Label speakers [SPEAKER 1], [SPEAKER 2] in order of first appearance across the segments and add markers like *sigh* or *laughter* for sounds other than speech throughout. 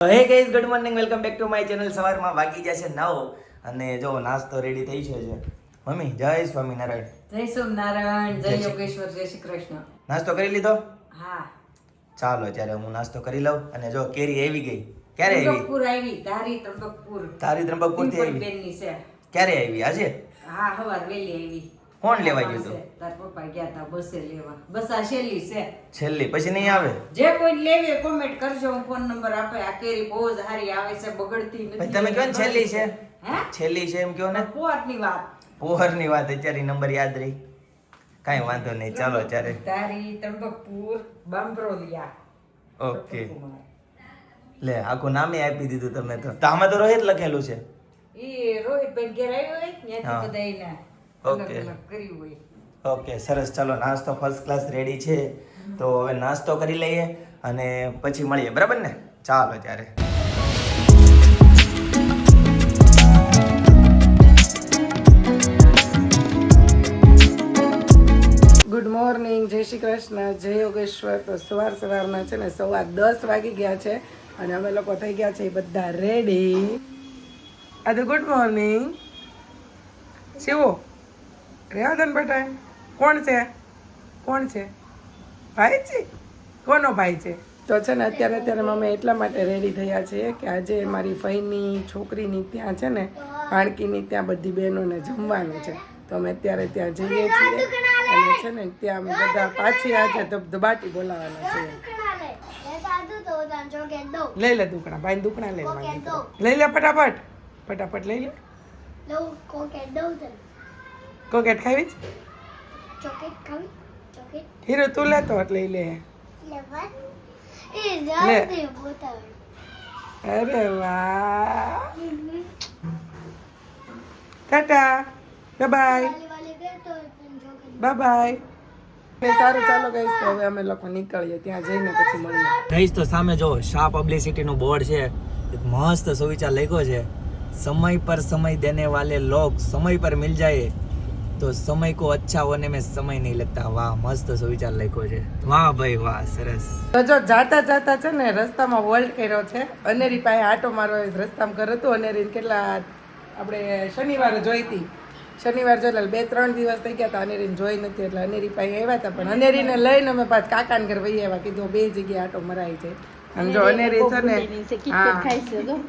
[SPEAKER 1] Hey guys good morning welcome back to my channel સવારમાં વાગી જશે નવ અને જો નાસ્તો રેડી થઈ છે મમ્મી જય સ્વામિનારાયણ.
[SPEAKER 2] જય સોમનારાયણ જય
[SPEAKER 1] જય
[SPEAKER 2] યોગેશ્વર જય શ્રી કૃષ્ણ.
[SPEAKER 1] નાસ્તો કરી લીધો?
[SPEAKER 2] હા.
[SPEAKER 1] ચાલો ત્યારે હું નાસ્તો કરી લઉં અને જો કેરી આવી ગઈ. ક્યારે આવી?
[SPEAKER 2] ત્રંબકપુર આવી તારી ત્રંબકપુર.
[SPEAKER 1] તારી ત્રંબકપુરથી આવી. ક્યારે આવી? આજે?
[SPEAKER 2] હા હવાર વેલી આવી.
[SPEAKER 1] કોણ લેવા ગયું હતું?
[SPEAKER 2] તાર પપ્પા ગયા તા બસે લેવા. બસ આ છેલ્લી છે.
[SPEAKER 1] છેલ્લી પછી નહીં આવે?
[SPEAKER 2] જે કોઈ લેવી કોમેન્ટ કરજો હું ફોન નંબર આપે. આ કેરી બહુ જ સારી આવે છે બગડતી નથી.
[SPEAKER 1] તમે કહો ને છેલ્લી છે?
[SPEAKER 2] હે?
[SPEAKER 1] છેલ્લી છે એમ કહો ને?
[SPEAKER 2] પોરની વાત.
[SPEAKER 1] પોહરની વાત અત્યારે નંબર યાદ રહી. કાઈ વાંધો નહીં ચાલો ત્યારે
[SPEAKER 2] તારી તંબકપુર બાંભરોલિયા.
[SPEAKER 1] ઓકે. લે આખું નામે આપી દીધું તમે તો. આમાં તો રોહિત લખેલું છે.
[SPEAKER 2] ઈ રોહિતભાઈ ઘેર આવ્યો હોય ત્યાંથી બધા
[SPEAKER 1] ઓકે. ઓકે સરસ. ચાલો નાસ્તો ફર્સ્ટ ક્લાસ રેડી છે. તો હવે નાસ્તો કરી લઈએ અને પછી મળીએ. બરાબર ને? ચાલો ત્યારે.
[SPEAKER 3] ગુડ મોર્નિંગ જય શ્રી કૃષ્ણ. જય યોગેશ્વર. તો સવાર સવારના છે ને સવા દસ વાગી ગયા છે અને અમે લોકો થઈ ગયા છે એ બધા રેડી આજે ગુડ મોર્નિંગ શિવો રેવાદન બેટા. કોણ છે? કોણ છે? ભાઈ છે? કોનો ભાઈ છે? તો છે ને અત્યારે અત્યારે અમે એટલા માટે રેડી થયા છીએ કે આજે મારી ફઈની છોકરીની ત્યાં છે ને ભાણકીની ત્યાં બધી બહેનોને જમવાનું છે. તો અમે અત્યારે ત્યાં જઈએ છીએ. અને છે ને ત્યાં અમે બધા પાછી આજે ધબધબાટી બોલાવવાના છીએ. લઈ લે દુકડા. ભાઈ દુકડા લઈ લે લઈ લે ફટાફટ. ફટાફટ લઈ લે. કોકેટ ખાવી છે? હીરો તું લેતો એટલે લઈ લે. અરે વાહ. ટાટા. બાય બાય બાય સારું ચાલો ગઈશ તો હવે અમે લોકો નીકળીએ ત્યાં જઈને પછી મળીએ.
[SPEAKER 1] ગઈશ તો સામે જો શાહ પબ્લિસિટીનું બોર્ડ છે. એક મસ્ત સુવિચાર લખ્યો છે. સમય પર સમય દેને વાલે લોક સમય પર મિલ જાય. તો સમય કો અચ્છા હોને મેં સમય નહીં લગતા વાહ મસ્ત સુવિચાર લખ્યો છે. વાહ ભાઈ વાહ સરસ.
[SPEAKER 3] તો જો જાતા જાતા છે ને રસ્તામાં હોલ્ડ કર્યો છે. અનેરી પાસે આટો મારો રસ્તામાં ઘર હતું. અનેરી કેટલા આપણે શનિવારે જોઈ હતી. શનિવાર જોઈ બે ત્રણ દિવસ થઈ ગયા હતા. અનેરીને જોઈ નથી એટલે અનેરી પાસે આવ્યા હતા. પણ અનેરીને લઈને અમે પાછા કાકાને ઘર વહી આવ્યા. કીધું બે જગ્યાએ આટો મરાય છે. અને જો અનેરી છે ને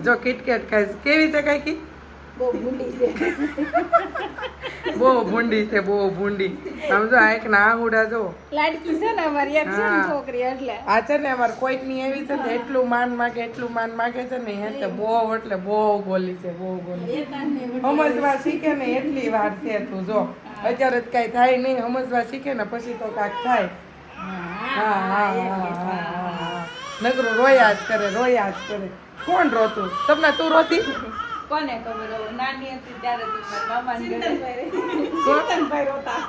[SPEAKER 3] જો. કિટકેટ ખાય કેવી છે કાકી? બહુ *laughs* ભૂંડી છે બહુ ભૂંડી. સમજો આ એક ના હુડા જો.
[SPEAKER 4] લાડકી છે ને અમારી એક છે છોકરી એટલે.
[SPEAKER 3] આ છે ને અમાર કોઈકની એવી છે ને એટલું માન માગે એટલું માન માગે છે ને એટલે બહુ એટલે બહુ બોલી છે બહુ બોલી સમજવા શીખે ને એટલી વાર છે તું જો. અત્યારે જ કઈ થાય નહીં સમજવા શીખે ને પછી તો કાંઈક થાય. હા હા હા હા નગરો રોયા જ કરે રોયા જ કરે. કોણ રોતું? તમને તું રોતી?
[SPEAKER 4] કોને ખબર હવે? નાની હતી ત્યારે તો મારા ઘરે ચિંતનભાઈ રોતા.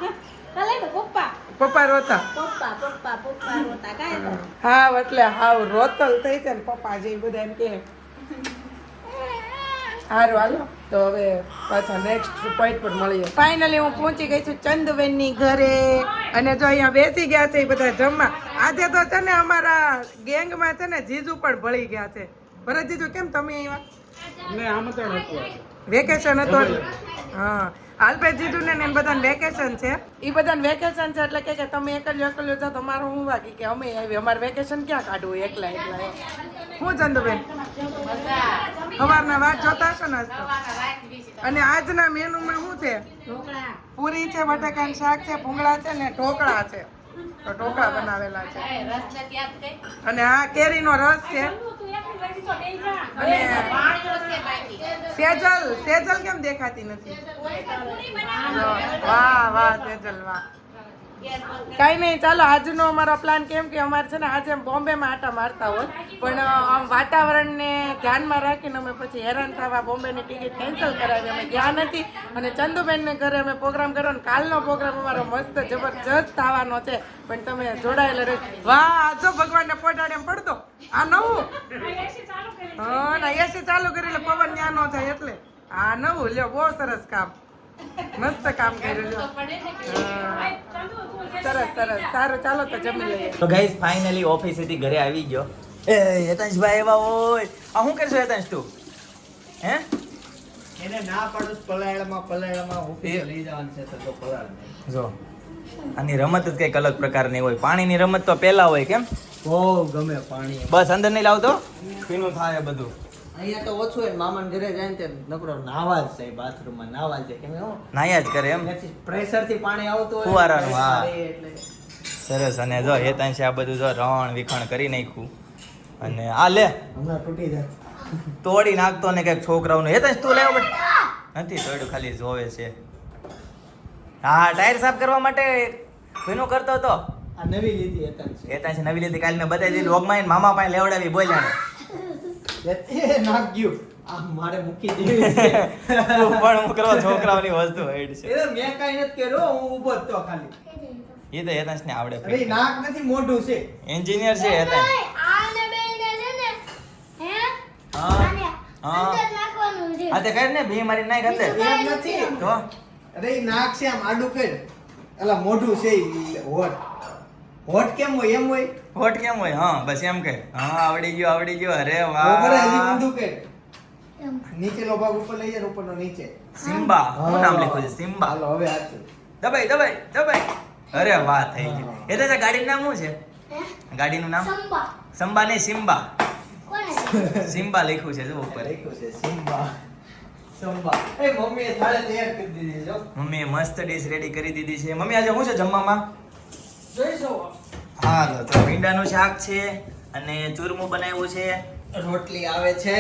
[SPEAKER 4] કાલે તો પપ્પા.
[SPEAKER 3] પપ્પા રોતા?
[SPEAKER 4] પપ્પા પપ્પા પપ્પા રોતા. કાય
[SPEAKER 3] હા એટલે હાવ રોતલ થઈ છે ને પપ્પા જે બધા એમ કે સારું હાલો. તો હવે પાછા નેક્સ્ટ પોઈન્ટ પર મળીએ. ફાઇનલી હું પહોંચી ગઈ છું ચંદવેનની ઘરે. અને જો અહીંયા બેસી ગયા છે એ બધા જમવા. આજે તો છે ને અમારા ગેંગમાં છે ને જીજુ પણ ભળી ગયા છે. ભરત જીજુ કેમ તમે આવ્યા વેકેશન હતું. હા. હાલભાઈ જીધું ને ને બધાને વેકેશન છે. એ બધાને વેકેશન છે એટલે કે કે તમે એકલ્યો એકલ્યો જાઓ તમારું હું વાગી કે અમે આવી. અમારે વેકેશન ક્યાં કાઢવું? એકલા એકલા હું ચંદુબેન? સવારના વાત જોતા હશો ને આજ તો? અને આજના મેનુમાં શું છે? પૂરી છે બટાકાનું શાક છે ભૂંગળા છે ને ઢોકળા છે. તો ઢોકળા બનાવેલા છે. અને આ કેરીનો રસ છે. સેજલ સેજલ કેમ દેખાતી નથી? વાહ વાહ સેજલ વાહ. કઈ નહીં, ચાલો, આજનો અમારો પ્લાન કેમ કે અમારે છે ને આજે બોમ્બેમાં આટા મારતા હોય. પણ વાતાવરણને ધ્યાનમાં રાખીને અમે પછી હેરાન થવા બોમ્બેની ટિકિટ કેન્સલ કરાવી. અમે ગયા નથી અને ચંદુબેનને ઘરે અમે પ્રોગ્રામ કર્યો ને કાલનો પ્રોગ્રામ અમારો મસ્ત જબરજસ્ત થવાનો છે. પણ તમે જોડાયેલા રહે. વાહ આજો ભગવાનને પોટાડે એમ પડતો. આ નવું? હા ના એસી ચાલુ કરી એટલે પવન ન્યા નો થાય એટલે. આ નવું, લ્યો, બહુ સરસ કામ. મસ્ત કામ કર્યું સરસ સરસ. સારું ચાલો તો જમી લઈએ.
[SPEAKER 1] તો ગાઈઝ ફાઇનલી ઓફિસેથી ઘરે આવી ગયો. એ હેતાંશભાઈ એવા હોય. આ શું કરશો હેતાંશ તું? હે?
[SPEAKER 5] એને ના પાડું છું પલાળમાં પલાળમાં લઈ જવાનું છે તો તો પલાળ
[SPEAKER 1] જો આની રમત જ કંઈક અલગ પ્રકારની હોય. પાણીની રમત તો પહેલા હોય કેમ?
[SPEAKER 5] બહુ ગમે પાણી.
[SPEAKER 1] બસ અંદર નહીં લાવતો? પીનું થાય બધું.
[SPEAKER 5] અહીંયા તો ઓછું હોય ને ઘરે જાય ને નકરો નાવા જ બાથરૂમ બાથરૂમમાં નાવા જ છે. કેમ
[SPEAKER 1] નાયા જ કરે એમ?
[SPEAKER 5] પ્રેશરથી પાણી આવતું હોય
[SPEAKER 1] ફુવારાનું, હા.
[SPEAKER 5] એ
[SPEAKER 1] સરસ. અને જો હેતાંશે આ બધું જો રણ વિખણ કરી નાખ્યું. અને આ લે.
[SPEAKER 5] હમણાં તૂટી જાય.
[SPEAKER 1] તોડી નાખતો ને કંઈક છોકરાઓનું. હેતાંશ તું લેવો બટ નથી તોડ્યું ખાલી જોવે છે. હા ટાયર સાફ કરવા માટે ભીનું કરતો હતો.
[SPEAKER 5] આ નવી લીધી હતા ને
[SPEAKER 1] હેતાંશ નવી લીધી. કાલે મેં બતાવી દીધી. લોગમાં મામા પાસે લેવડાવી બોલ્યા.
[SPEAKER 5] એ નાખ આ મારે મૂકી દેવી છે.
[SPEAKER 1] પણ હું કરવા છોકરાઓની વસ્તુ હેડ છે.
[SPEAKER 5] એ મેં કાંઈ નથી કર્યું હું ઊભો જ તો ખાલી.
[SPEAKER 1] એ તો હેતાંશ ને આવડે
[SPEAKER 5] અરે નાક નથી મોઢું છે.
[SPEAKER 1] એન્જિનિયર છે હેતાંશ.
[SPEAKER 6] આને બેને છે ને. હે?
[SPEAKER 1] હા. હા.
[SPEAKER 6] નાખવાનું છે.
[SPEAKER 1] આ તે કર ને ભી મારી નાખ અંદર.
[SPEAKER 5] એમ નથી.
[SPEAKER 1] તો
[SPEAKER 5] અરે નાક છે આમ આડું કર. અલા મોઢું છે ઈ હોઠ કેમ હોય? એમ હોય?
[SPEAKER 1] હોટ કેમ હોય? હા બસ એમ કે હા આવડી ગયો આવડી ગયો. અરે
[SPEAKER 5] બરાબર હજી
[SPEAKER 1] વાહ
[SPEAKER 5] ઊંધું
[SPEAKER 6] એમ.
[SPEAKER 5] નીચેનો ભાગ ઉપર લઈ જાય ને ઉપરનો નીચે.
[SPEAKER 1] સિમ્બા. શું નામ લખ્યું છે? સિમ્બા.
[SPEAKER 5] હાલો હવે આ
[SPEAKER 1] દબાઈ દબાઈ દબાઈ. અરે વાહ થઈ ગયું. એ તો ગાડીનું નામ શું છે? ગાડીનું નામ?
[SPEAKER 6] સંબા.
[SPEAKER 1] સંબા નહીં સિમ્બા. સિમ્બા લખ્યું છે જો ઉપર.
[SPEAKER 5] લખ્યું છે સિમ્બા. સંબા. એ મમ્મીએ થાળે તૈયાર કરી દીધી જો.
[SPEAKER 1] મમ્મીએ મસ્ત ડીશ રેડી કરી દીધી છે. મમ્મી આજે શું છે જમવામાં? હા તો તો ભીંડાનું શાક છે અને ચૂરમું બનાવ્યું છે.
[SPEAKER 5] રોટલી આવે છે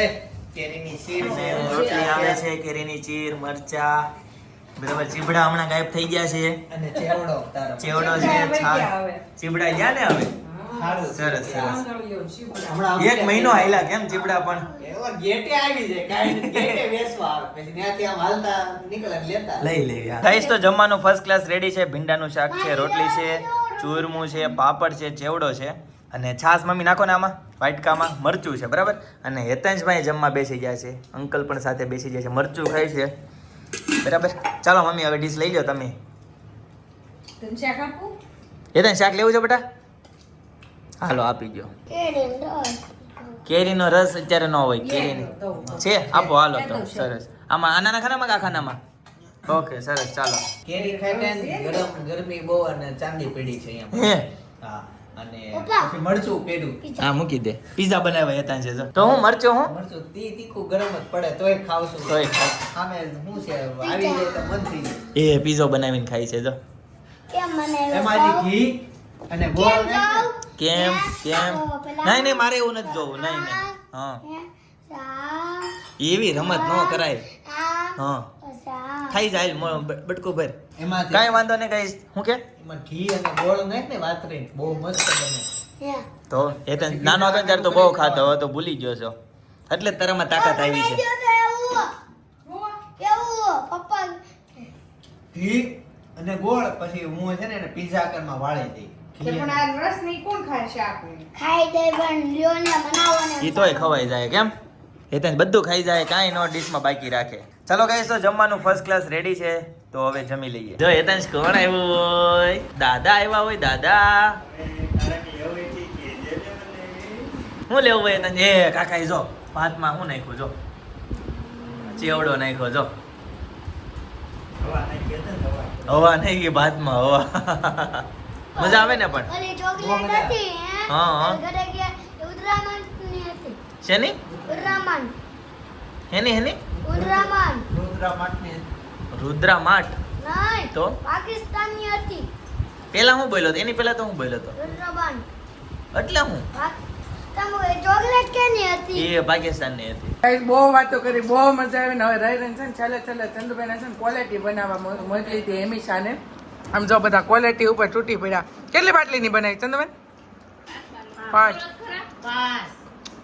[SPEAKER 5] કેરીની શીર
[SPEAKER 1] રોટલી આવે છે કેરીની ચીર મરચા. બરાબર ચીબડા હમણાં ગાયબ થઈ ગયા છે.
[SPEAKER 5] અને ચેવડો
[SPEAKER 1] ચેવડો છે
[SPEAKER 3] ચીબડા ગયા હવે.
[SPEAKER 1] ચીબડા ગયા ને હવે? સરસ સરસ. એક મહિનો હાલ્યા કેમ ચીબડા પણ?
[SPEAKER 5] ગેટે આવી જાય ગેટે વેચવા પછી ત્યાંથી આમ હાલતા નીકળે લેતા.
[SPEAKER 1] લઈ લે ગાઈસ તો જમવાનું ફર્સ્ટ ક્લાસ રેડી છે. ભીંડાનું શાક છે રોટલી છે. ચૂરમું છે પાપડ છે ચેવડો છે. અને છાશ મમ્મી નાખો ને આમાં વાટકામાં મરચું છે બરાબર? અને હેતાંશભાઈ જમવા બેસી ગયા છે. અંકલ પણ સાથે બેસી ગયા છે મરચું ખાય છે. બરાબર? ચાલો મમ્મી હવે ડીશ લઈ લો તમે.
[SPEAKER 3] તને શાક આપું?
[SPEAKER 1] હેતાંશ શાક લેવું છે બેટા? હાલો આપી ગયો
[SPEAKER 6] કેરીનો રસ.
[SPEAKER 1] અત્યારે ન હોય કેરીની. છે? આપો હાલો તો. સરસ. આમાં આના ખાનામાં કા ખાનામાં ઓકે સરસ ચાલો.
[SPEAKER 5] કેરી ખાઈ ખાઈને ગરમ ગરમી બહુ અને ચાંદી પડી છે અહીંયા.
[SPEAKER 1] હે?
[SPEAKER 5] હા અને. પછી મરચું પેડું
[SPEAKER 1] હા મૂકી દે. પીઝા બનાવ્યા હતા છે તો હું મરચો હું?
[SPEAKER 5] મરચું તી તીખું ગરમ જ પડે તોય ખાવશું
[SPEAKER 1] તોય
[SPEAKER 5] સામે શું છે આવી જાય તો મન થઈ જાય.
[SPEAKER 1] એ પીઝો બનાવીને ખાઈ છે જો.
[SPEAKER 6] કેમ મને
[SPEAKER 5] એમાં ઘી અને
[SPEAKER 6] કેમ
[SPEAKER 5] ગોળ
[SPEAKER 1] કેમ કેમ? નહીં નહીં મારે એવું નથી જોવું. નહીં નહીં. હા? એવી રમત ન કરાય. હા. ખાઈ જાય બટકું ભર.
[SPEAKER 5] એમાં
[SPEAKER 1] કાંઈ વાંધો નહીં કઈ હું કે?
[SPEAKER 5] એમાં ઘી અને ગોળ નાખ ને વાતરીને બહુ મસ્ત બને.
[SPEAKER 1] તો એ તો નાનો હતો ત્યારે તો બહુ ખાતો હવે તો ભૂલી ગયો છો. એટલે જ તારામાં તાકાત આવી છે.
[SPEAKER 5] ઘી અને ગોળ પછી હું છે ને એને પીઝા આકારમાં વાળી દઈ.
[SPEAKER 3] પણ આ રસ નહીં કોણ ખાય શાકને?
[SPEAKER 6] ખાઈ દે પણ લ્યો ને બનાવો ને.
[SPEAKER 1] એ તોય ખવાઈ જાય કેમ? હેતાંશ બધું ખાઈ જાય કાંઈ નો ડીશમાં બાકી રાખે. ચલો ગાઈસ તો જમવાનું ફર્સ્ટ ક્લાસ રેડી છે તો હવે જમી લઈએ. જો હેતાંશ કોણ આવ્યો હોય? દાદા આવ્યા હોય દાદા. હું લેવું હોય હેતાંશ? એ કાકા એ જો ભાતમાં હું નાખ્યું જો. ચેવડો નાખ્યો જો. હવા નહીં ગઈ ભાતમાં હવા. મજા આવે ને પણ?
[SPEAKER 6] હે?
[SPEAKER 1] હા, હા.
[SPEAKER 6] ઘરે ગયા ઉદરામણની હતી.
[SPEAKER 1] શેની? હેની હેની?
[SPEAKER 5] રુદ્રા
[SPEAKER 1] માટ તો?
[SPEAKER 6] પાકિસ્તાનની હતી.
[SPEAKER 1] પેલા હું બોલ્યો હતો એની પેલા તો હું બોલ્યો હતો એટલે હું?
[SPEAKER 6] તમે ચોકલેટની હતી?
[SPEAKER 1] એ પાકિસ્તાનની હતી.
[SPEAKER 3] બહુ વાતો કરી બહુ મજા આવી ને હવે રહી રહીને છે ને છેલ્લે છેલ્લે ચંદુભાઈને છે ને ક્વોલિટી બનાવવા મો- મોકલી હતી હેમિશાને આમ જો બધા ક્વોલિટી ઉપર તૂટી પડ્યા. કેટલી બાટલીની બનાવી ચંદુબેન પાંચ.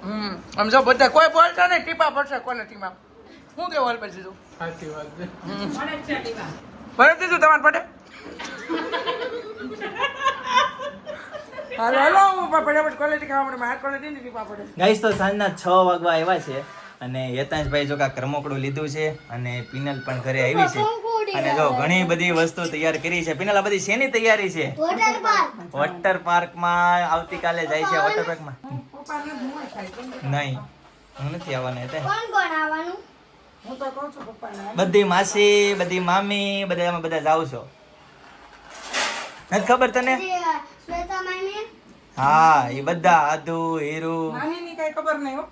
[SPEAKER 3] હમ આમ જો બધા કોઈ બોલતા નહીં ટીપા પડશે ક્વોલિટીમાં શું કેવું હાલ પછી તું?
[SPEAKER 5] સાચી વાત છે.
[SPEAKER 3] દીધું તમારે પડે હાલો હાલો હું ફટાફટ ક્વોલિટી ખાવા માટે મારે ક્વોલિટી ની ટીપા
[SPEAKER 1] ગાઈસ તો સાંજના છ વાગવા આવ્યા છે અને યતાંશભાઈ જો કાંઈક રમકડું લીધું છે અને પિનલ પણ ઘરે આવી છે. અને જો ઘણી બધી વસ્તુ તૈયાર કરી છે. પિનલ આ બધી શેની તૈયારી છે?
[SPEAKER 6] વોટર
[SPEAKER 1] પાર્કમાં આવતીકાલે જાય છે વોટર પાર્કમાં
[SPEAKER 3] કે
[SPEAKER 1] નહીં હું નથી આવવાની
[SPEAKER 6] કોણ કોણ આવવાનું?
[SPEAKER 1] બધી માસી બધી મામી બધા બધા જાવ છો. નથી ખબર તને?
[SPEAKER 6] મામી?
[SPEAKER 1] હા એ બધા આદુ હીરુ.
[SPEAKER 3] નાનીની કઈ ખબર નહીં હો.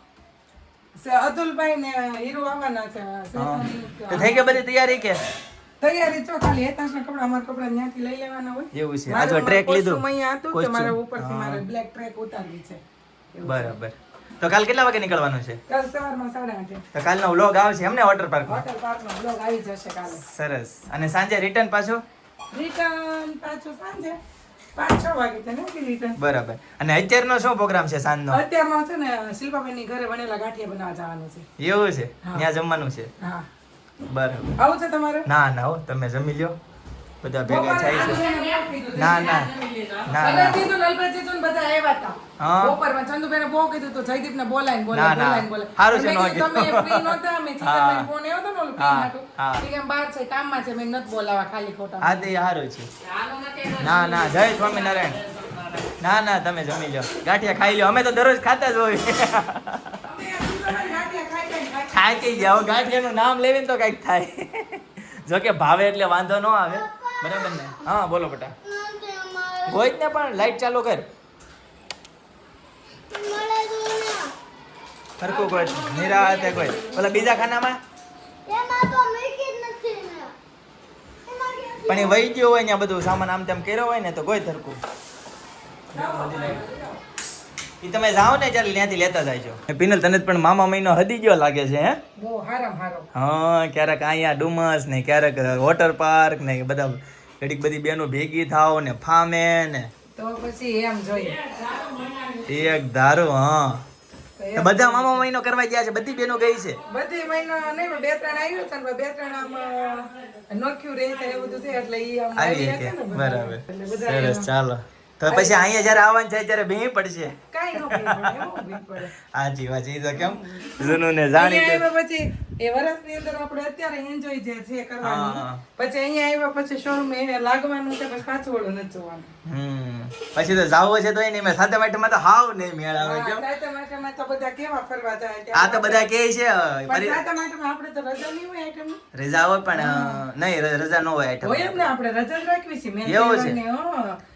[SPEAKER 3] અતુલભાઈ ને હીરો આવવાના છે
[SPEAKER 1] તો થઈ ગઈ બધી તૈયારી કે?
[SPEAKER 3] તૈયારી ખાલી કપડા અમારા કપડા ત્યાંથી લઈ લેવાના હોય.
[SPEAKER 1] એવું છે.
[SPEAKER 3] મારે
[SPEAKER 1] આ જો ટ્રેક લીધું.
[SPEAKER 3] અહીંયા હતું તો
[SPEAKER 1] Costume.
[SPEAKER 3] ઉપરથી મારે બ્લેક ટ્રેક ઉતારવી છે.
[SPEAKER 1] બરાબર. તો કાલ કેટલા વાગે નીકળવાનું છે?
[SPEAKER 3] કાલ સવારમાં સાડા આઠે.
[SPEAKER 1] તો કાલનો વ્લોગ આવશે એમને વોટર પાર્ક
[SPEAKER 3] વોટર પાર્કનો વ્લોગ આવી જશે કાલે.
[SPEAKER 1] સરસ. અને સાંજે રિટર્ન પાછો?
[SPEAKER 3] રિટર્ન પાછો સાંજે.
[SPEAKER 1] બરાબર. અને અત્યારનો શું પ્રોગ્રામ છે સાંજનો?
[SPEAKER 3] અત્યારમાં છે ને શિલ્પાબેનની ઘરે વણેલા ગાંઠિયા બનાવવા જવાનું છે.
[SPEAKER 1] એવું છે? ત્યાં જમવાનું છે?
[SPEAKER 3] હા.
[SPEAKER 1] બરાબર.
[SPEAKER 3] આવું છે તમારે?
[SPEAKER 1] ના ના હો તમે જમી લ્યો. બધા ભેગા થાય છે. ના ના. ના
[SPEAKER 3] બધા આવ્યા હતા. બપોરમાં ચંદુબેને બહુ કીધું તો જયદીપ ને બોલાય ને
[SPEAKER 1] ના,
[SPEAKER 3] બોલાય
[SPEAKER 1] ના.
[SPEAKER 3] બોલાય ને
[SPEAKER 1] છે,
[SPEAKER 3] મેં તમે
[SPEAKER 1] કીધું.
[SPEAKER 3] નહોતા મેં
[SPEAKER 1] હા.
[SPEAKER 3] ફોન આવ્યો હતો ને ઓલું. ઈ કેમ બહાર છે કામમાં છે મેં નથી બોલાવા ખાલી ખોટા.
[SPEAKER 1] હા તે સારું છે. ના ના જય સ્વામિનારાયણ. ના ના તમે જમી લો ગાંઠિયા ખાઈ લો અમે તો દરરોજ ખાતા જ હોય ખાઈ ગયા. ગાંઠિયાનું નામ લેવી તો કંઈક થાય. જોકે ભાવે એટલે વાંધો ન આવે. બરાબર ને? હા બોલો બેટા. ને પણ લાઈટ ચાલુ કર. સરખું કોઈ નિરાતે કોઈ. ઓલા બીજા ખાનામાં?
[SPEAKER 6] એમાં તો મૂકી જ નથી ને. એમાં ક્યાંથી
[SPEAKER 1] પણ એ વહી ગયો હોય ને આ બધું સામાન આમ તેમ કર્યો હોય ને તો કોઈ થરકું એ તમે જાઓ ને ચાલ ત્યાંથી લેતા જાયજો. પિનલ તને પણ મામા મહિનો હદી ગયો લાગે છે હે?
[SPEAKER 3] બહુ હારામ હારો.
[SPEAKER 1] હા ક્યારેક અહીંયા ડુમસ ને ક્યારેક વોટર પાર્ક ને બધા ઘડીક બધી બેનો ભેગી થાવ ને ફામે ને.
[SPEAKER 3] તો પછી એમ જોઈએ.
[SPEAKER 1] એક ધારો હા. બધા મામા મહિનો કરવા ગયા છે બધી બેનો ગઈ છે.
[SPEAKER 3] બધી મહિનો નહીં બે ત્રણ આવ્યું છે ને બે ત્રણ આમ નોખ્યું રહે છે એવું બધું છે એટલે ઈ આમ
[SPEAKER 1] આવી બરાબર. સરસ ચાલો. તો પછી અહીંયા જયારે આવવાનું થાય ત્યારે ભી પડશે.
[SPEAKER 3] કાંઈ ન પડે.
[SPEAKER 1] હાજી વાજી તો કેમ જૂનું ને જાણી
[SPEAKER 3] અહીંયા પછી એ વર્ષની અંદર આપણે અત્યારે એન્જોય જે છે કરવાનું. પછી અહીંયા આવ્યા પછી શોરૂમ એ લાગવાનું છે પછી પાછું વળું નથી જોવાનું.
[SPEAKER 1] હમ. પછી તો જાવું છે તો નહીં મેં સાથે માટેમાં તો હાવ નહીં મેળ આવે કેમ?
[SPEAKER 3] સાતમ આઠમમાં તો બધા કેવા ફરવા જાય
[SPEAKER 1] આ તો બધા કે છે
[SPEAKER 3] પણ સાથે આઠમમાં આપણે તો રજા નહીં હોય આઈટમ
[SPEAKER 1] રજા હોય પણ નહીં રજા ન હોય આઈટમ
[SPEAKER 3] હોય ને આપણે. રજા જ રાખવી છે મેન
[SPEAKER 1] એવું છે.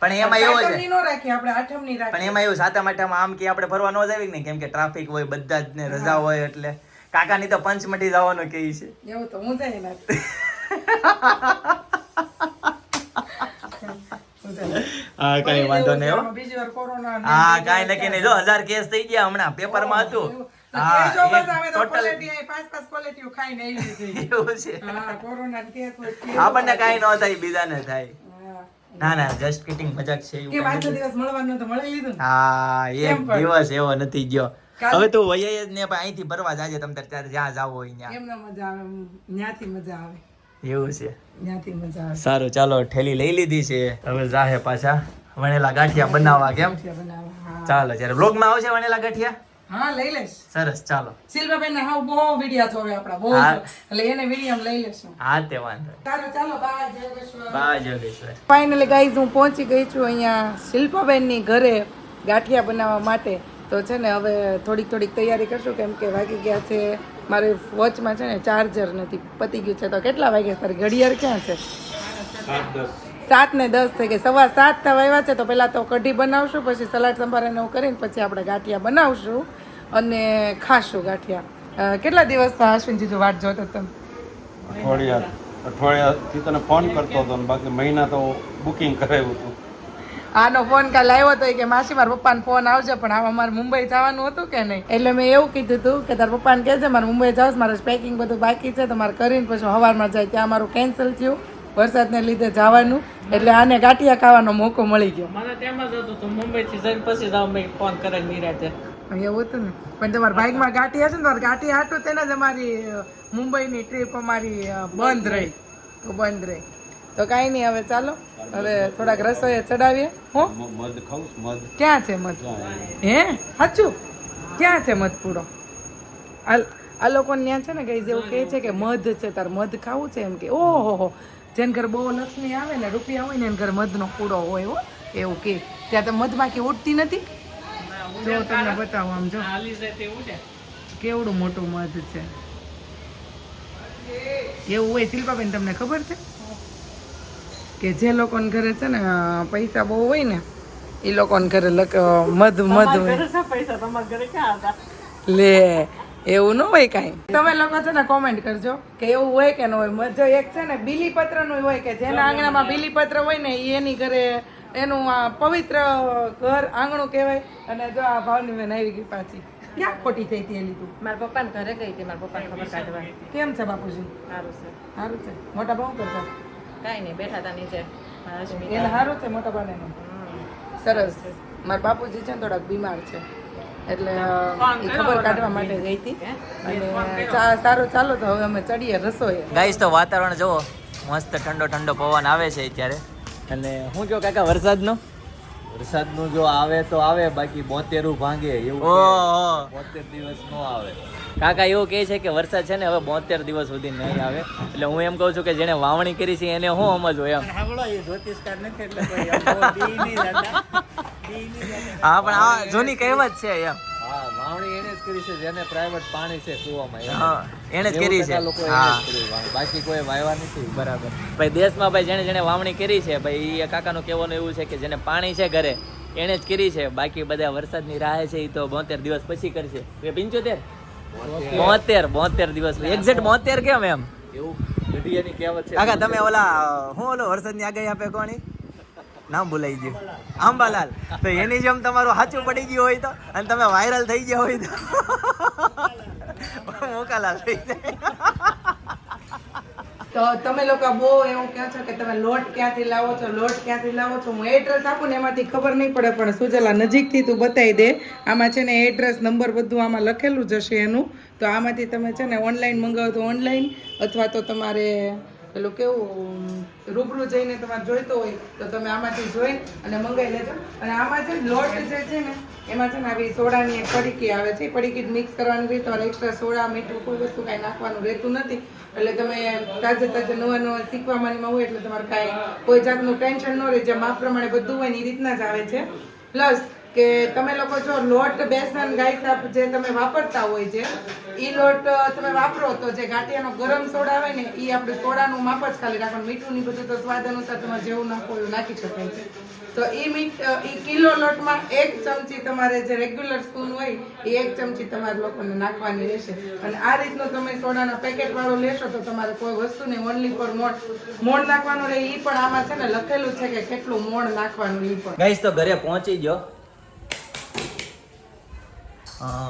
[SPEAKER 1] પણ એમાં એવું છે.
[SPEAKER 3] સાતમની નો રાખીએ આપણે આઠમની
[SPEAKER 1] પણ એમાં એવું સાતા માટામાં આમ કે આપણે ફરવા ન જાવી ને કેમ કે ટ્રાફિક હોય બધા જ ને રજા હોય એટલે. કાકાની તો પંચમટી જવાનું કે છે.
[SPEAKER 3] એવું તો હું જાય ના *laughs*
[SPEAKER 1] હા કઈ વાંધો નહીં હો.
[SPEAKER 3] બીજી વાર કોરોના ને
[SPEAKER 1] હા
[SPEAKER 3] બીજી
[SPEAKER 1] કાંઈ નક્કી નહીં. જો હજાર કેસ થઈ ગયા હમણાં. પેપરમાં હતું. આપણને કઈ ન થાય બીજાને થાય. ના ના જસ્ટ કિટિંગ મજાક છે એવું
[SPEAKER 3] કેમ
[SPEAKER 1] કાંઈ
[SPEAKER 3] દિવસ મળવાનું તો મળી લીધું
[SPEAKER 1] હા એક દિવસ એવો નથી ગયો. હવે તું વૈયા જ ને પણ અહીંથી ભરવા જાજે તમે ત્યારે જ્યાં જાવ હોય ત્યાં.
[SPEAKER 3] એમને મજા આવે ત્યાંથી મજા આવે.
[SPEAKER 1] એવું છે.
[SPEAKER 3] ત્યાંથી મજા આવે.
[SPEAKER 1] સારું ચાલો ઠેલી લઈ લીધી છે. હવે જાહે પાછા વણેલા ગાંઠિયા બનાવવા કેમ?
[SPEAKER 3] બનાવવા,
[SPEAKER 1] ચાલો જ્યારે બ્લોગમાં આવશે વણેલા ગાંઠિયા?
[SPEAKER 3] હા લઈ લઈશ.
[SPEAKER 1] સરસ ચાલો.
[SPEAKER 3] શિલ્પાબેન ને હાવ બહુ વિડિયા થયો આપણા બહુ એટલે એને વીડિયો લઈ લેશું
[SPEAKER 1] હા તે વાંધો
[SPEAKER 3] ચાલો ચાલો બાય જય બાય
[SPEAKER 1] બા જોગેશ્વર.
[SPEAKER 3] ફાઇનલી ગાઈઝ હું પહોંચી ગઈ છું અહીંયા શિલ્પાબેનની ઘરે ગાંઠિયા બનાવવા માટે. તો છે ને હવે થોડીક થોડીક તૈયારી કરશું કેમ કે વાગી ગયા છે. મારી વોચમાં છે ને ચાર્જર નથી પતી ગયું છે. તો કેટલા વાગ્યા સર ઘડિયાળ ક્યાં છે? સાત ને દસ થઈ ગઈ. સવા સાત થવા આવ્યા છે તો પહેલાં તો કઢી બનાવશું પછી સલાડ સંભાર ને એવું કરીને પછી આપણે ગાંઠિયા બનાવશું અને ખાશું ગાંઠિયા. કેટલા દિવસ અશ્વિનજી જો વાટ જોતો તમે
[SPEAKER 7] અઠવાડિયા અઠવાડિયાથી તને ફોન કરતો હતો બાકી મહિના તો બુકિંગ કરાવ્યું હતું.
[SPEAKER 3] આનો ફોન કાલે આવ્યો હતો કે માસી મારા પપ્પાને ફોન આવશે પણ આમાં મારે મુંબઈ જવાનું હતું કે નહીં? એટલે મેં એવું કીધું હતું કે તારા પપ્પાને કહેજે મારે મુંબઈ જાવ મારે પેકિંગ બધું બાકી છે તો મારે કરીને પછી સવારમાં જાય ત્યાં મારું કેન્સલ થયું. વરસાદને લીધે જવાનું. એટલે આને ગાંઠિયા ખાવાનો મોકો મળી ગયો.
[SPEAKER 8] મને તેમ જ હતું તું મુંબઈ જઈને પછી જાવ મેં ફોન કરે નિરાતે.
[SPEAKER 3] એવું હતું ને. પણ તમારા બાઇકમાં ગાંઠિયા છે ને તમારે ગાંઠિયા હતું તેને જ અમારી મુંબઈની ટ્રીપ અમારી બંધ રહી. તો બંધ રહી. તો કાંઈ નહીં હવે ચાલો. હવે થોડાક રસોઈ ચડાવીએ. હું?
[SPEAKER 7] મધ ખાઉં મધ.
[SPEAKER 3] ક્યાં છે મધ? હે? સાચું? ક્યાં છે મધ પૂરો? આ આ લોકોને ત્યાં છે ને કઈ જેવું કહે છે કે મધ છે તાર મધ ખાવું છે એમ કે. ઓહો હો. જેને ઘર બહુ લક્ષ્મી આવે ને રૂપિયા હોય ને એને ઘર મધનો કૂડો હોય હો એવું કે. ત્યાં તો મધમાખી ઉડતી નથી? જો તમને બતાવો આમ જો. કેવડું મોટું મધ છે? એવું હોય શિલ્પાબેન તમને ખબર છે? કે જે લોકોને ઘરે છે ને પૈસા બહુ હોય ને એ લોકોને ઘરે લક મધ મધ હોય. લે એવું ન હોય કાંઈ. તમે લોકો છે ને કોમેન્ટ કરજો કે એવું હોય કે ન હોય. મજો જો એક છે ને બીલીપત્રનું હોય કે જેના આંગણામાં બીલીપત્ર હોય ને એની ઘરે એનું આ પવિત્ર ઘર આંગણું કહેવાય. અને જો આ ભાવની બેન આવી ગઈ પાછી. ક્યાં ખોટી થઈ હતી એ લીધું?
[SPEAKER 4] મારા પપ્પાને ઘરે ગઈ હતી મારા પપ્પાને ખબર કાઢવા.
[SPEAKER 3] કેમ છે બાપુજી?
[SPEAKER 4] સારું છે.
[SPEAKER 3] સારું છે. મોટા બહુ કરતા?
[SPEAKER 4] કાંઈ નહીં બેઠા હતા નીચે.
[SPEAKER 3] એને સારું છે મોટા બાને સરસ. મારા બાપુજી છે ને થોડાક બીમાર છે. એટલે ખબર કાઢવા માટે ગઈ હતી. અને સારું ચાલો તો હવે અમે ચડીએ રસોઈ
[SPEAKER 1] ગાઈસ તો વાતાવરણ જુઓ. મસ્ત ઠંડો ઠંડો પવન આવે છે અત્યારે. અને હું જો કાકા વરસાદનો?
[SPEAKER 9] વરસાદનું જો આવે તો આવે બાકી બોતેરું ભાંગે એવું બોતેર દિવસ નો આવે.
[SPEAKER 1] કાકા એવું કહે છે કે વરસાદ છે ને હવે બોતેર દિવસ સુધી નહીં આવે. એટલે હું એમ કહું છું કે જેને વાવણી કરી છે એને શું સમજવું એમ.
[SPEAKER 8] સાંભળો જ્યોતિષકાર નથી એટલે
[SPEAKER 1] હા પણ આ જૂની કહેવત છે એમ.
[SPEAKER 9] હા વાવણી એને જ કરી છે જેને પ્રાઇવેટ પાણી છે કૂવામાં એને.
[SPEAKER 1] હા એને જ કરી છે.
[SPEAKER 9] લોકો. બાકી કોઈ વાવ્યા નથી
[SPEAKER 1] બરાબર. ભાઈ દેશમાં ભાઈ જેને જેને વાવણી કરી છે ભાઈ એ કાકાનું કહેવાનું એવું છે કે જેને પાણી છે ઘરે એણે જ કરી છે. બાકી બધા વરસાદની રાહ છે એ તો બોતેર દિવસ પછી કરશે. એ પંચોતેર? બોતેર. બોતેર દિવસ. એક્ઝેક્ટ બોતેર. કેમ એમ?
[SPEAKER 9] એવું ગઢિયાની કહેવત છે.
[SPEAKER 1] કાકા તમે ઓલા હું ઓલો વરસાદની આગાહી આપે કોની? નામ ભૂલાઈ ગયું. આંબાલાલ. તો એની જેમ તમારું સાચું પડી ગયું હોય તો, અને તમે વાયરલ થઈ ગયા હોય તો. મોકાલાલ થઈ જાય.
[SPEAKER 3] તો તમે લોકો બહુ એવું કહો છો કે તમે લોટ ક્યાંથી લાવો છો, લોટ ક્યાંથી લાવો છો? હું એડ્રેસ આપું ને એમાંથી ખબર નહીં પડે, પણ સુજલા નજીકથી તું બતાવી દે. આમાં છે ને એડ્રેસ નંબર બધું આમાં લખેલું જ હશે એનું. તો આમાંથી તમે છે ને ઓનલાઈન મંગાવો તો ઓનલાઈન અથવા તો તમારે પેલું કેવું, રૂબરૂ જઈને તમારે જોઈતો હોય તો તમે આમાંથી જોઈ અને મંગાવી લેજો. અને આમાં છે લોટ જે છે ને, એમાં છે ને આવી સોડાની એક પડીકી આવે છે. પડીકી મિક્સ કરવાની રહી તમારે એક્સ્ટ્રા સોડા, મીઠું, કોઈ વસ્તુ કાંઈ નાખવાનું રહેતું નથી. એટલે તમે તાજે તાજે નવા નવા શીખવા માનીમાં હોય એટલે તમારે કાંઈ કોઈ જાતનું ટેન્શન ન રહે. જે માપ પ્રમાણે બધું હોય ને એ રીતના જ આવે છે. પ્લસ કે તમે લોકો જો લોટ બેસન ગાય સાપ જે તમે વાપરતા હોય છે એ લોટ તમે વાપરો તો જે ગાંઠિયાનો ગરમ સોડા આવે ને એ આપણે સોડાનું માપ જ ખાલી રાખવાનું. મીઠું ની બધું તો સ્વાદ અનુસાર તમારે જેવું નાખો એવું નાખી શકાય છે. તો એ મીઠ એ કિલો લોટમાં એક ચમચી તમારે જે રેગ્યુલર સ્પૂન હોય એ એક ચમચી તમારે લોકોને નાખવાની રહેશે. અને આ રીતનું તમે સોડાના પેકેટ વાળો લેશો તો તમારે કોઈ વસ્તુ નહીં ઓનલી ફોર મોણ મોણ નાખવાનું રહે એ પણ આમાં છે ને લખેલું છે કે કેટલું મોણ નાખવાનું એ પણ.
[SPEAKER 1] ગાઈસ તો ઘરે પહોંચી ગયો.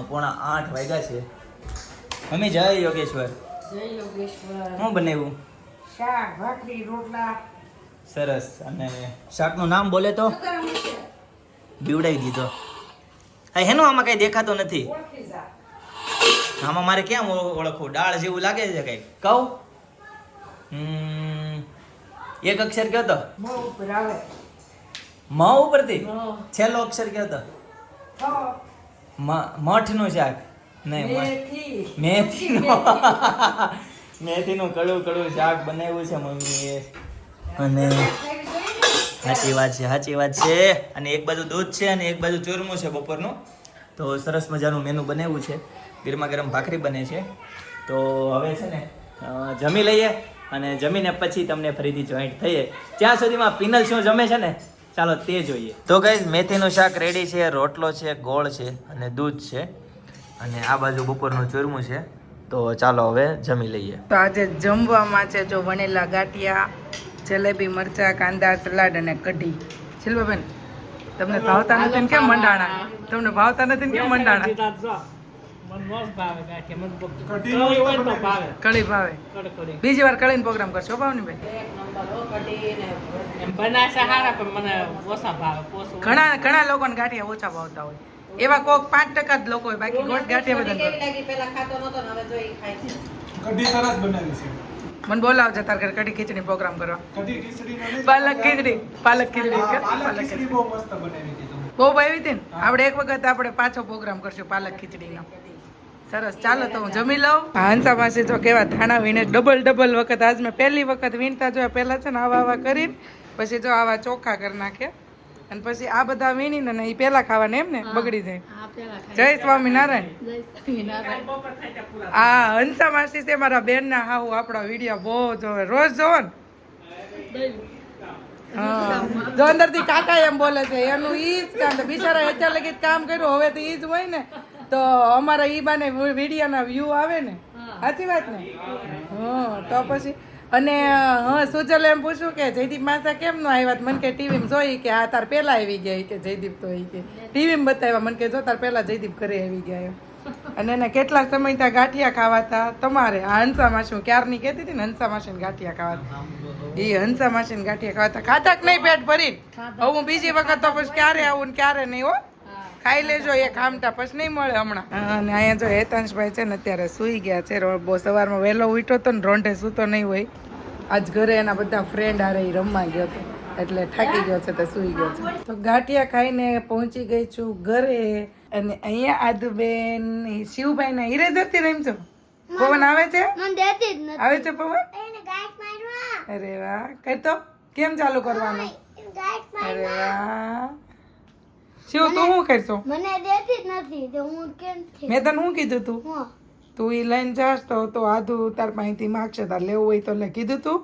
[SPEAKER 1] પોણા આઠ વાગ્યા છે. મમ્મી જય યોગેશ્વર.
[SPEAKER 2] જય યોગેશ્વર.
[SPEAKER 1] શું બનાવ્યું?
[SPEAKER 2] શાક ભાખરી રોટલા.
[SPEAKER 1] સરસ. અને શાકનું નામ બોલે તો? બીવડાવી દીધો. હા હેનું આમાં કઈ દેખાતો નથી. આમાં મારે કેમ ઓળખવું? દાળ જેવું લાગે છે કઈ કહું? એક અક્ષર કયો તો મ ઉપરથી? છેલ્લો અક્ષર કયો તો મઠનું શાક. નહીં *laughs* મેથીનું. મેથીનું કડવું કડવું શાક બનાવ્યું છે મમ્મીએ. અને સાચી વાત છે સાચી વાત છે. અને એક બાજુ દૂધ છે અને એક બાજુ ચૂરમું છે બપોરનું. તો સરસ મજાનું મેનુ બનાવ્યું છે. ગરમા ગરમ ભાખરી બને છે. તો હવે છે ને જમી લઈએ અને જમીને પછી તમને ફરીથી જોઈન્ટ થઈએ. ત્યાં સુધીમાં પિનલ શું જમે છે ને? ચાલો તે જોઈએ. તો ગાઈઝ મેથીનું શાક રેડી છે રોટલો છે ગોળ છે અને દૂધ છે. અને આ બાજુ બપોરનું ચૂરમું છે. તો ચાલો હવે જમી લઈએ.
[SPEAKER 3] તો આજે જમવામાં છે જો વણેલા ગાંઠિયા જલેબી મરચા કાંદા સલાડ અને કઢી. શિલ્પાબેન તમને ભાવતા નથી ને કેમ મંડાણા? તમને ભાવતા નથી ને કેમ મંડાણા?
[SPEAKER 8] કઢી હોય ને તો ભાવે.
[SPEAKER 3] કઢી ભાવે.
[SPEAKER 8] કડકડી.
[SPEAKER 3] બીજી વાર કઢીનો પ્રોગ્રામ કરશો ભાવની ભાઈ
[SPEAKER 4] એક નંબર હો કઢી ને
[SPEAKER 8] એમ બનાવે છે સારા પણ મને ઓછા ભાવે પોસું
[SPEAKER 3] ઘણા ઘણા લોકોને ગાંઠિયા ઓછા ભાવતા હોય. એવા કોક પાંચ ટકા જ લોકો હોય બાકી ગોટ ગાંઠિયા બધા
[SPEAKER 4] કેવી લાગી? પેલા ખાતો નતો ને હવે જો ઈ ખાય છે.
[SPEAKER 5] કઢી સરસ બનાવી છે.
[SPEAKER 3] મને બોલાવજો તાર ઘરે કઢી ખીચડી પ્રોગ્રામ કરવા.
[SPEAKER 5] કઢી ખીચડીનો નહીં,
[SPEAKER 3] પાલક ખીચડી પાલક ખીચડી.
[SPEAKER 5] પાલક
[SPEAKER 3] પાલક
[SPEAKER 5] ખીચડી. બહુ મસ્ત બનાવી હતી
[SPEAKER 3] બહુ ભાવી હતી ને? આપણે એક વખત આપણે પાછો પ્રોગ્રામ કરશું પાલક ખીચડીનો. સરસ. ચાલો તો હું જમી લઉં. હાંસા પાસે જો કેવા થાણા વીણે ડબલ ડબલ વખત. આજ મેં પહેલી વખત વીણતા જોયા. પહેલાં છે ને આવા આવા કરીને પછી જો આવા ચોખ્ખા કરી નાખે. અને પછી આ બધા વીણીને ને એ પેલા ખાવાને એમ ને? બગડી જાય. જય સ્વામિનારાયણ. હા હંસા માસી છે મારા બેન ના હાહુ. આપણા વીડિયો બહુ જોવે રોજ જોવો ને. હા. જો અંદરથી કાકા એમ બોલે છે એનું ઈ જ કામ. બિચારા અત્યાર લગી કામ કર્યું. હવે તો ઈ જ હોય ને. તો અમારા ઈ બાને વિડીયોના વ્યૂ આવે ને? સાચી વાત ને? હા તો પછી અને હા સુજલ એમ પૂછ્યું કે જયદીપ માસા કેમ નો આવ્યા મને કે ટીવીમાં જોઈ કે આ તાર પેલા આવી ગયા કે જયદીપ તો એ કે. ટીવીમાં બતાવ્યા મને કે જો તાર પેલા જયદીપ ઘરે આવી ગયા અને એને કેટલા સમય ત્યાં ગાંઠિયા ખાવાતા તમારે આ હંસા માસી ક્યારની કહેતી હતી ને? હંસા માસી ગાંઠિયા ખાવાતા એ હંસા માસી ગાંઠિયા ખાવાતા ખાતા કે નહીં પેટ ભરી હવે હું બીજી વખત તો પછી ક્યારે આવું ને ક્યારે નહીં હો? ખાઈ લેજો એક આમટા પછી નહીં મળે હમણાં. અને અહીંયા જો હેતાંશભાઈ છે ને અત્યારે સૂઈ ગયા છે બહુ સવારમાં વહેલો ઉઠો તો ને રોંઢે સૂતો નહીં હોય. આજ ઘરે એના બધા ફ્રેન્ડ આરે રમવા ગયો હતો એટલે થાકી ગયો છે તો સૂઈ ગયો છે. તો ગાંઠિયા ખાઈને પહોંચી ગઈ છું ઘરે અને અહીંયા આદુબેન શિવભાઈ ના ઇરેઝરથી રમશો પવન આવે છે?
[SPEAKER 6] મને દેતી જ નથી.
[SPEAKER 3] આવે છે પવન?
[SPEAKER 6] એને ગાઈડ મારવા.
[SPEAKER 3] અરે વાહ કહેતો તો કેમ ચાલુ કરવાનું? અરે વાહ. શિવ તું શું કરશો?
[SPEAKER 6] મને દેતી જ નથી તો હું કેમ
[SPEAKER 3] મેં તને શું કીધું તું? તું એ લઈને જાસ તો તો આધુ તાર પાસેથી માગશે તાર લેવું હોય તો લે. કીધું તું?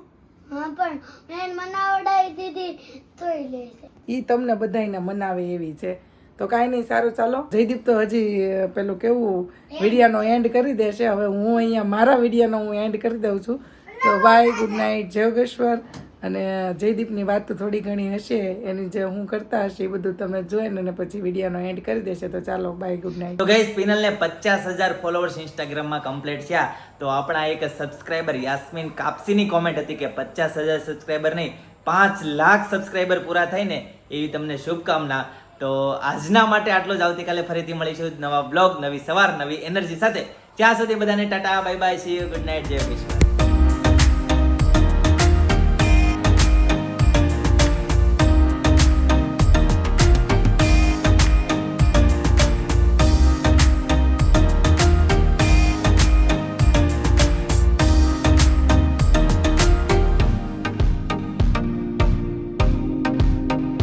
[SPEAKER 6] હા પણ મેં મનાવડાવી દીધી તોય લે છે.
[SPEAKER 3] ઈ તમને બધાયને મનાવે એવી છે. તો કાંઈ નહીં સારું ચાલો. જયદીપ તો હજી પેલું કેવું વિડીયાનો એન્ડ કરી દેશે. હવે હું અહીંયા મારા વિડીયાનો હું એન્ડ કરી દઉં છું. તો બાય ગુડ નાઇટ જય યોગેશ્વર અને જયદીપની વાત તો થોડી ઘણી હશે, એની જે હું કરતા હશે એ બધું તમે જોઈને અને પછી વિડીયોનો એન્ડ કરી દેશે. તો ચાલો બાય ગુડ નાઇટ
[SPEAKER 1] તો ગઈસ પિનલને પચાસ હજાર ફોલોવર્સ ઇન્સ્ટાગ્રામમાં કમ્પ્લીટ થયા તો આપણા એક સબસ્ક્રાઈબર યાસ્મીન કાપસીની કોમેન્ટ હતી કે પચાસ હજાર સબસ્ક્રાઈબર નહીં, પાંચ લાખ સબસ્ક્રાઈબર પૂરા થાય ને એવી તમને શુભકામના. તો આજના માટે આટલો જ આવતીકાલે ફરીથી મળીશું નવા બ્લોગ નવી સવાર, નવી એનર્જી સાથે. ત્યાં સુધી બધાને tata bye bye see good night જય કૃષ્ણ.